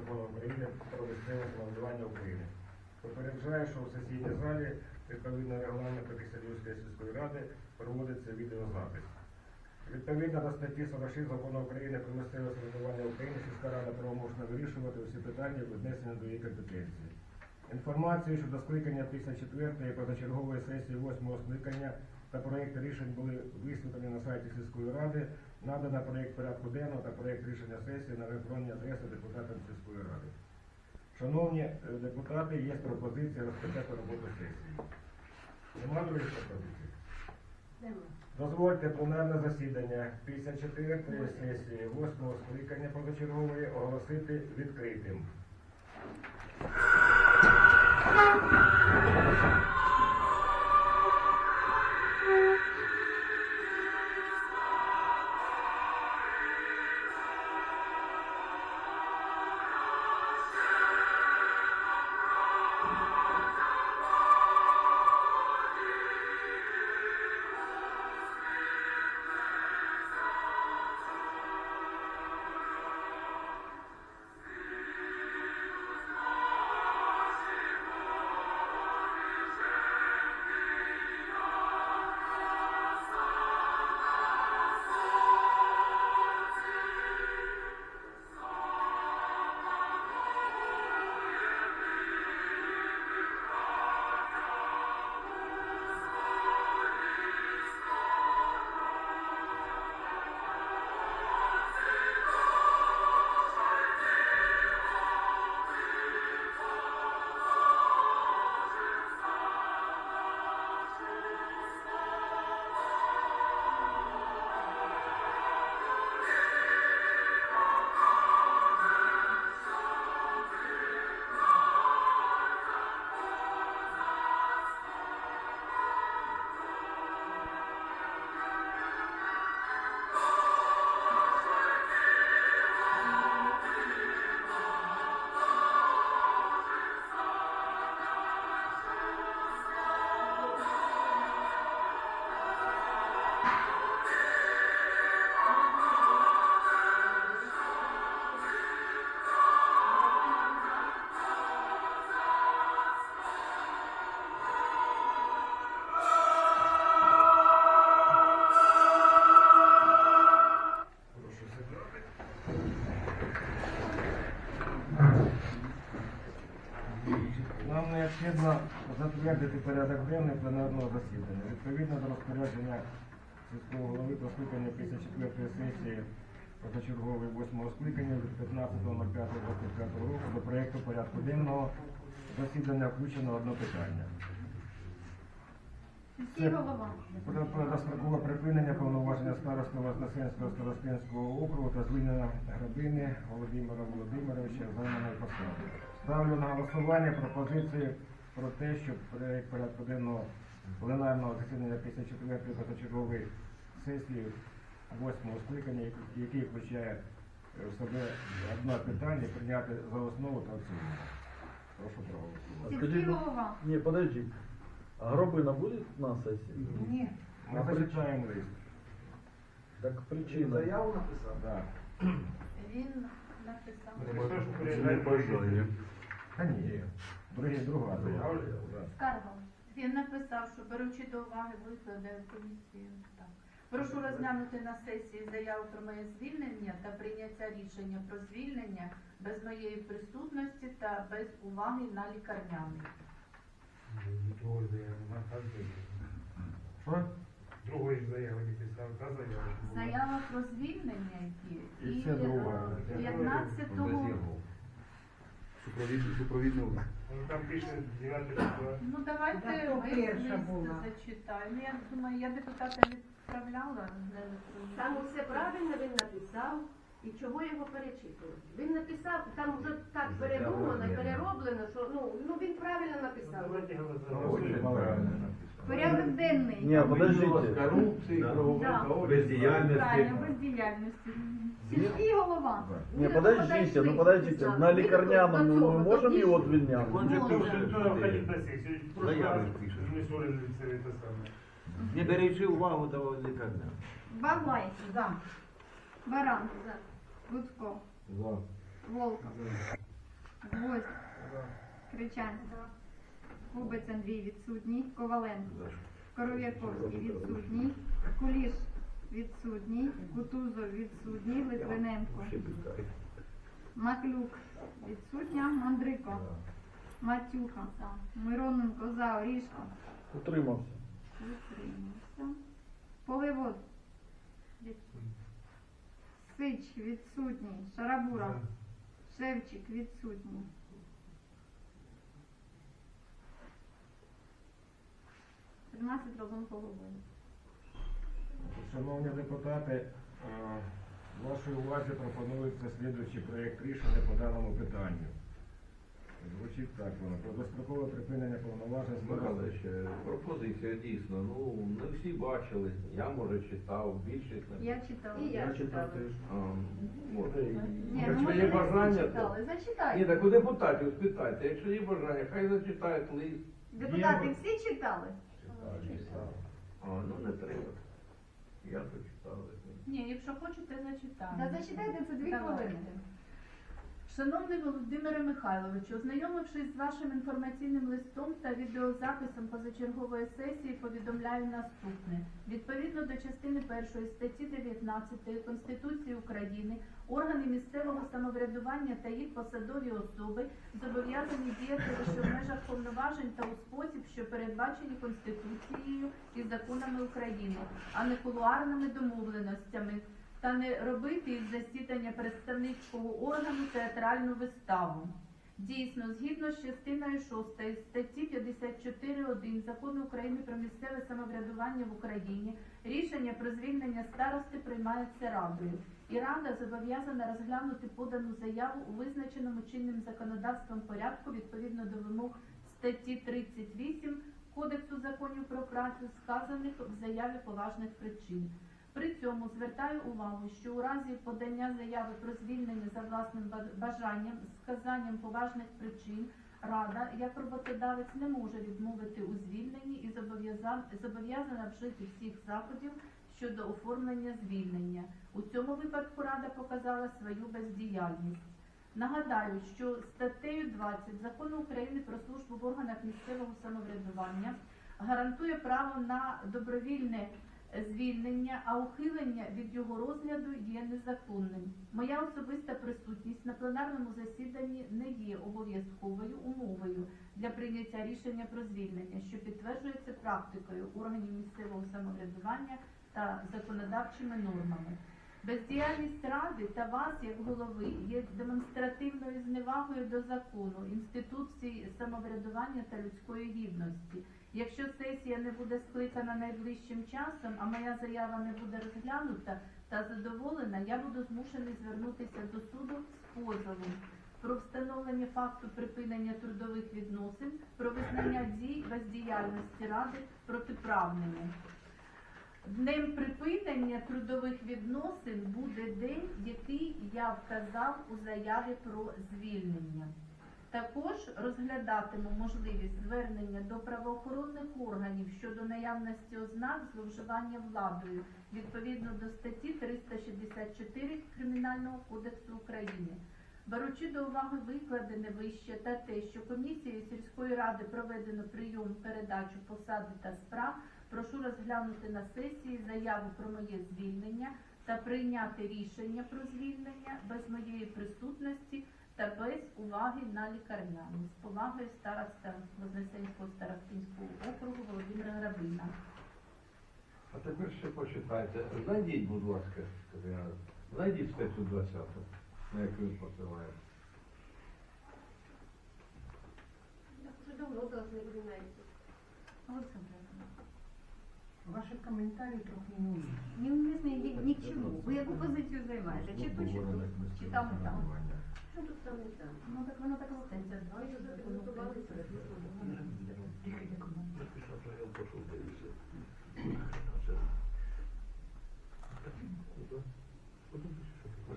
закону України про місцеве самоврядування України. Попереджаю, що у сесійній залі відповідно регламенту Киселівської сільської ради проводиться відеозапис. Відповідно до статті 46 закону України про місцеве самоврядування України сільська рада правомочна вирішувати усі питання, віднесені до її компетенції. Інформацію щодо скликання 54-ї позачергової сесії 8-го скликання та проєкти рішень були висвітлені на сайті сільської ради, надано проєкт порядку денного та проєкт рішення сесії на електронні адреси депутатам сільської ради. Шановні е, депутати, є пропозиція розпочати роботу сесії. Нема других пропозицій? Дозвольте пленарне засідання 54-ї сесії 8-го скликання позачергової оголосити відкритим. Затвердити порядок денний пленарного засідання. Відповідно до розпорядження сільського голови про скликання 54-ї сесії позачергової 8-го скликання від 15.05.25 року до проєкту порядку денного засідання включено одне питання. Голова. Про про дострокове припинення повноваження старости Вознесенського старостинського округу та звільнення грабини Володимира Володимировича займаної посади. Ставлю на голосування пропозиції про те, щоб проєкт порядку денного пленарного засідання 54-ї позачергової сесії 8-го скликання, який включає е, в себе одне питання, прийняти за основу та цілому. Прошу проголосувати. Не, подожди. А Гробина будет на сессии? Ні. Ми зачитаємо лист. Так причина. Заяву написав. Да. Він написав. Не бажаю. Та ні, другі, друга заява. Скарга. Він написав, що беручи до уваги виклади комісії. Так. Прошу розглянути на сесії заяву про моє звільнення та прийняття рішення про звільнення без моєї присутності та без уваги на лікарняний. Другої заяви нема, та заява. Що? Другої заяви не писав, та заява. Заява про звільнення є. І це друга. е, 15-го. Супровідний супровідний лист. Ну, Там пише 9 числа. Ну давайте Так, ми перша була. зачитаємо. Я думаю, я депутата відправляла. Там усе правильно він написав. І чого його перечитувати? Він написав, там вже так передумано, перероблено, що ну, ну він правильно Ну, написав. Порядок денний. Не, подождите. корупції, Да. правової Правильно, бездіяльності. Сільський голова. Не, подождите, ну подождите. На лікарняному ми можемо його звільняти? Ну, Може. хто ж хто ходить на сесію? Заяви пише. Ми ссорилися це те саме. Не беречи увагу до лікарня. Бабай. За. Баран. Луцько. За. Волк. Гвоздь, Кричань, Кубець Андрій відсутній, Коваленко, Коров'яковський відсутній, Куліш відсутній, Кутузов відсутній, Литвиненко, Маклюк відсутня, Мандрико, Матюха, Мироненко за, Орішко, Утримався. Утримався. Поливод. Сич відсутній. Шарабура. Шевчик відсутній. Тринадцять разом головою. Шановні депутати, е, вашій увазі пропонується слідуючий проєкт рішення по даному питанню. Звучить так воно. Про дострокове припинення повноважень з Михайлович, пропозиція дійсно, ну не всі бачили. Я може читав, більшість не Я читала. І я читала. А, може, і- Ні, ну якщо може є бажання, то читали. ні, Зачитайте. так у депутатів спитайте, якщо є бажання, хай зачитають лист. Депутати всі читали? А, ну не треба. Я прочитав. Ні, якщо хочете, зачитаю. Та зачитайте це дві Давайте. хвилини. Шановний Володимире Михайловичу, ознайомившись з вашим інформаційним листом та відеозаписом позачергової сесії, повідомляю наступне. Відповідно до частини першої статті 19 Конституції України, органи місцевого самоврядування та їх посадові особи зобов'язані діяти лише в межах повноважень та у спосіб, що передбачені Конституцією і законами України, а не кулуарними домовленостями та не робити із засідання представницького органу театральну виставу. Дійсно, згідно з частиною 6 статті 54.1 Закону України про місцеве самоврядування в Україні рішення про звільнення старости приймається Радою. І Рада зобов'язана розглянути подану заяву у визначеному чинним законодавством порядку відповідно до вимог статті 38 Кодексу законів про працю, сказаних в заяві поважних причин. При цьому звертаю увагу, що у разі подання заяви про звільнення за власним бажанням сказанням поважних причин Рада, як роботодавець, не може відмовити у звільненні і зобов'язан- зобов'язана вжити всіх заходів щодо оформлення звільнення. У цьому випадку Рада показала свою бездіяльність. Нагадаю, що статтею 20 Закону України про службу в органах місцевого самоврядування гарантує право на добровільне звільнення, а ухилення від його розгляду є незаконним. Моя особиста присутність на пленарному засіданні не є обов'язковою умовою для прийняття рішення про звільнення, що підтверджується практикою органів місцевого самоврядування та законодавчими нормами. Бездіяльність ради та вас, як голови, є демонстративною зневагою до закону, інституції самоврядування та людської гідності. Якщо сесія не буде скликана найближчим часом, а моя заява не буде розглянута та задоволена, я буду змушений звернутися до суду з позовом про встановлення факту припинення трудових відносин, про визнання дій бездіяльності ради протиправними. Днем припинення трудових відносин буде день, який я вказав у заяві про звільнення. Також розглядатиму можливість звернення до правоохоронних органів щодо наявності ознак зловживання владою відповідно до статті 364 Кримінального кодексу України. Беручи до уваги викладене вище та те, що комісією сільської ради проведено прийом передачу посади та справ, прошу розглянути на сесії заяву про моє звільнення та прийняти рішення про звільнення без моєї присутності та без уваги на лікарняну. З повагою староста Вознесенського старостинського округу Володимира Грабина. А тепер ще почитайте. Знайдіть, будь ласка, знайдіть статтю 20, на яку він посилає. Я вже давно должны були знайти. Олександр. Ваші коментарі трохи не умні. Ні, ні, ні, ні, ні к чому. Ви яку позицію займаєте? Чи ту, чи ту? Чи там, і там? тут саме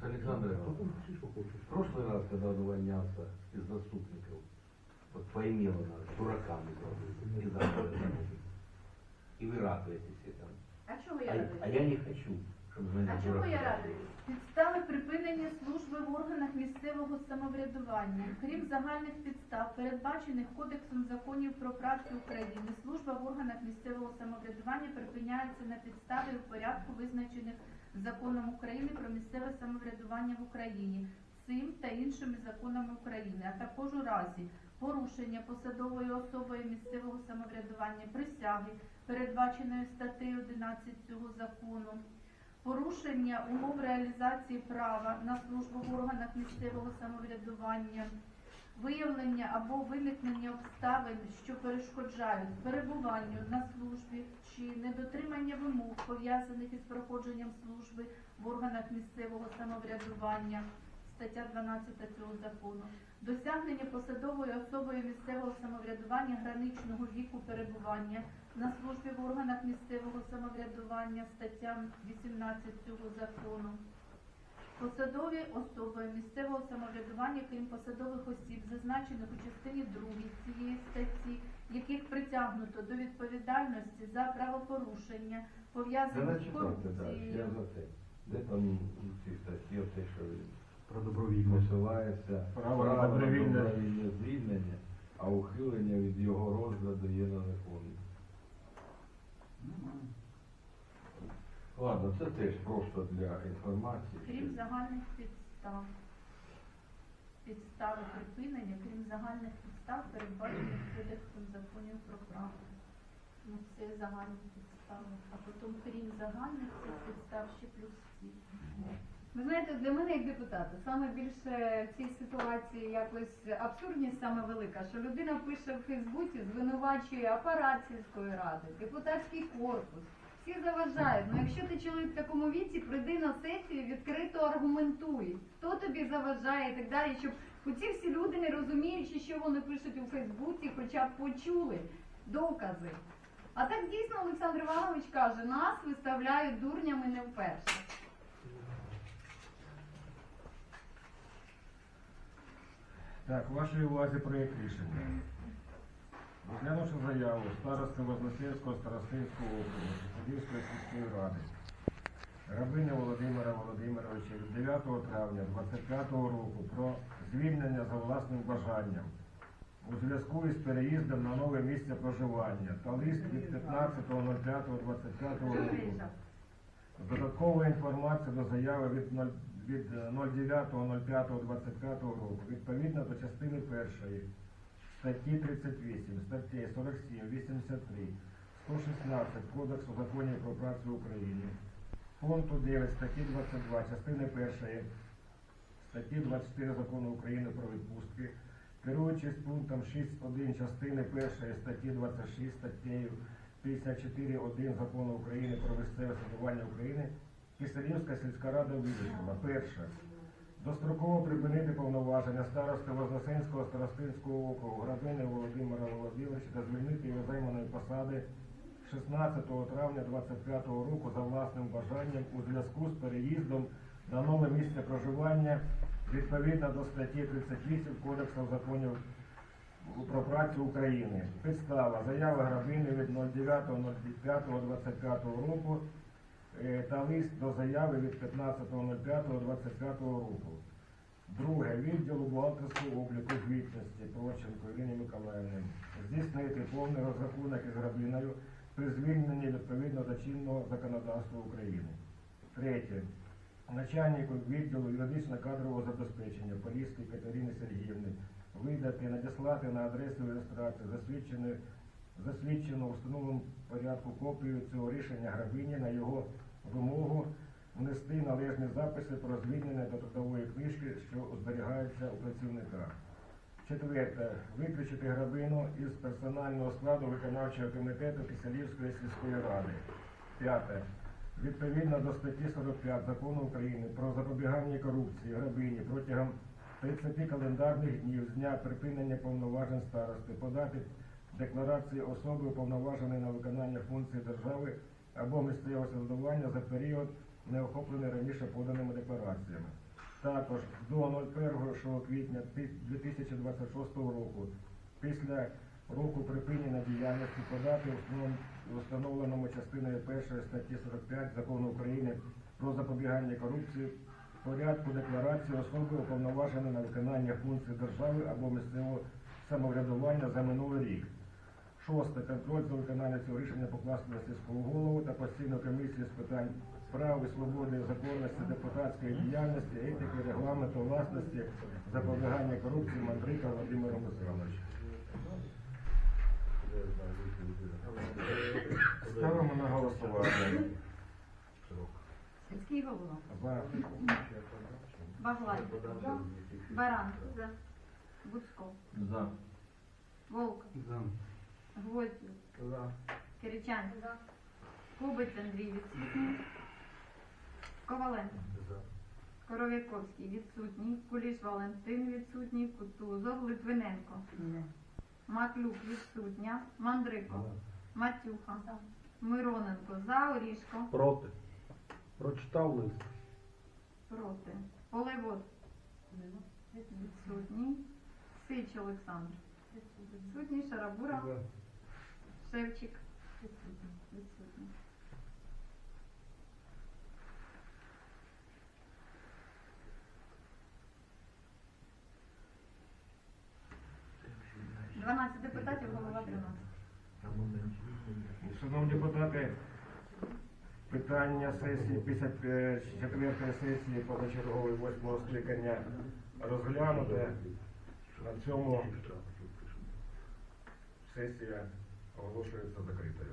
Александр в прошлый раз, когда он увольнялся из заступников, вот поимело нас, дураками из И вы радуетесь этому. А, а, я... а я не хочу, чтобы вы А чему я радуюсь? Припинення служби в органах місцевого самоврядування. Крім загальних підстав, передбачених Кодексом законів про працю України, служба в органах місцевого самоврядування припиняється на підставі у порядку, визначених законом України про місцеве самоврядування в Україні, цим та іншими законами України, а також у разі порушення посадовою особою місцевого самоврядування присяги, передбаченої статтею 11 цього закону порушення умов реалізації права на службу в органах місцевого самоврядування, виявлення або виникнення обставин, що перешкоджають перебуванню на службі чи недотримання вимог, пов'язаних із проходженням служби в органах місцевого самоврядування, стаття 12 цього закону, досягнення посадовою особою місцевого самоврядування граничного віку перебування на службі в органах місцевого самоврядування, стаття 18 цього закону. Посадові особи місцевого самоврядування, крім посадових осіб, зазначених у частині 2 цієї статті, яких притягнуто до відповідальності за правопорушення, Це пов'язані не з читати, так, я корупцією. Де там у цій статті те, що Про добровільне. посилається Право на право добровільне. добровільне звільнення, а ухилення від його розгляду є незаконним. Ладно, це теж просто для інформації. Крім загальних підстав. Підстави припинення, крім загальних підстав, передбачених кодексом законів про право. Ну, це загальні підстави. А потім, крім загальних цих підстав, ще плюс ці. Ви знаєте, для мене як депутата саме більше в цій ситуації якось абсурдність саме велика, що людина пише в Фейсбуці, звинувачує апарат сільської ради, депутатський корпус. Всі заважають. Ну якщо ти чоловік в такому віці, прийди на сесію, відкрито аргументуй, хто тобі заважає і так далі, щоб оці всі люди, не розуміючи, що вони пишуть у Фейсбуці, хоча б почули докази. А так дійсно Олександр Іванович каже, нас виставляють дурнями не вперше. Так, вашій увазі проєкт рішення. Розглянувши заяву старости Вознесенського старостинського округу Садівської сільської ради Рабиня Володимира Володимировича від 9 травня 25 року про звільнення за власним бажанням у зв'язку із переїздом на нове місце проживання та лист від 15.05.25 року з додатковою інформацією до заяви від 0 від е, 09.05.25 року. Відповідно до частини першої статті 38, статті 47, 83, 116 Кодексу законів про працю України, пункту 9 статті 22, частини першої статті 24 Закону України про відпустки, керуючись пунктом 6.1 частини першої статті 26 статтею 54.1 Закону України про місцеве самоврядування України, Киселівська сільська рада вирішила. Перше. Достроково припинити повноваження старости Вознесенського старостинського округу Грабини Володимира Володимировича та звільнити його займаної посади 16 травня 25 року за власним бажанням у зв'язку з переїздом на нове місце проживання відповідно до статті 38 Кодексу законів про працю України. Підстава. Заява Грабини від 09.05.25 року та лист до заяви від 15.05.25 року. Друге. Відділу бухгалтерського обліку звітності Проченко Ірині Миколаївни. Здійснити повний розрахунок із Грабиною при звільненні відповідно до чинного законодавства України. Третє. Начальнику відділу юридично-кадрового забезпечення Поліської Катерини Сергіївни видати, надіслати на адресу реєстрації засвідчену в встановленому порядку копію цього рішення Грабині на його вимогу внести належні записи про звільнення до трудової книжки, що зберігаються у працівника. Четверте. Виключити грабину із персонального складу виконавчого комітету Киселівської сільської ради. П'яте. Відповідно до статті 45 Закону України про запобігання корупції грабині протягом 30 календарних днів з дня припинення повноважень старости подати декларації особи уповноваженої на виконання функцій держави або місцевого самоврядування за період, не охоплений раніше поданими деклараціями. Також до 01 квітня 2026 року, після року припинення діяльності подати установленому частиною 1 статті 45 Закону України про запобігання корупції порядку декларації особи уповноваженої на виконання функцій держави або місцевого самоврядування за минулий рік. Шосте. Контроль за виконанням цього рішення покласти на сільського голову та постійну комісію з питань прав і свободи, законності, депутатської діяльності, етики, регламенту, власності, запобігання корупції Мандрика Володимира Михайловича. Ставимо на голосування. Сільський голова. За. Баглай. Баран. Буцко. За. Волк. За. Гвоздів. За. Киричан. Кубець Андрій відсутній. Коваленко. Коров'яковський відсутній. Куліш Валентин відсутній. Кутузов. Литвиненко. Маклюк відсутня. Мандрико. Матюха. Мироненко. За. Орішко. Проти. Прочитав лист. Проти. Полевод. Відсутній. Сич Олександр. Відсутній. Шарабура. Шевчик. Відсутній. Дванадцять депутатів, голова 13. Шановні депутати, питання сесії 54 сесії позачергової 8 скликання розглянуте. На цьому сесія оголошується закритою.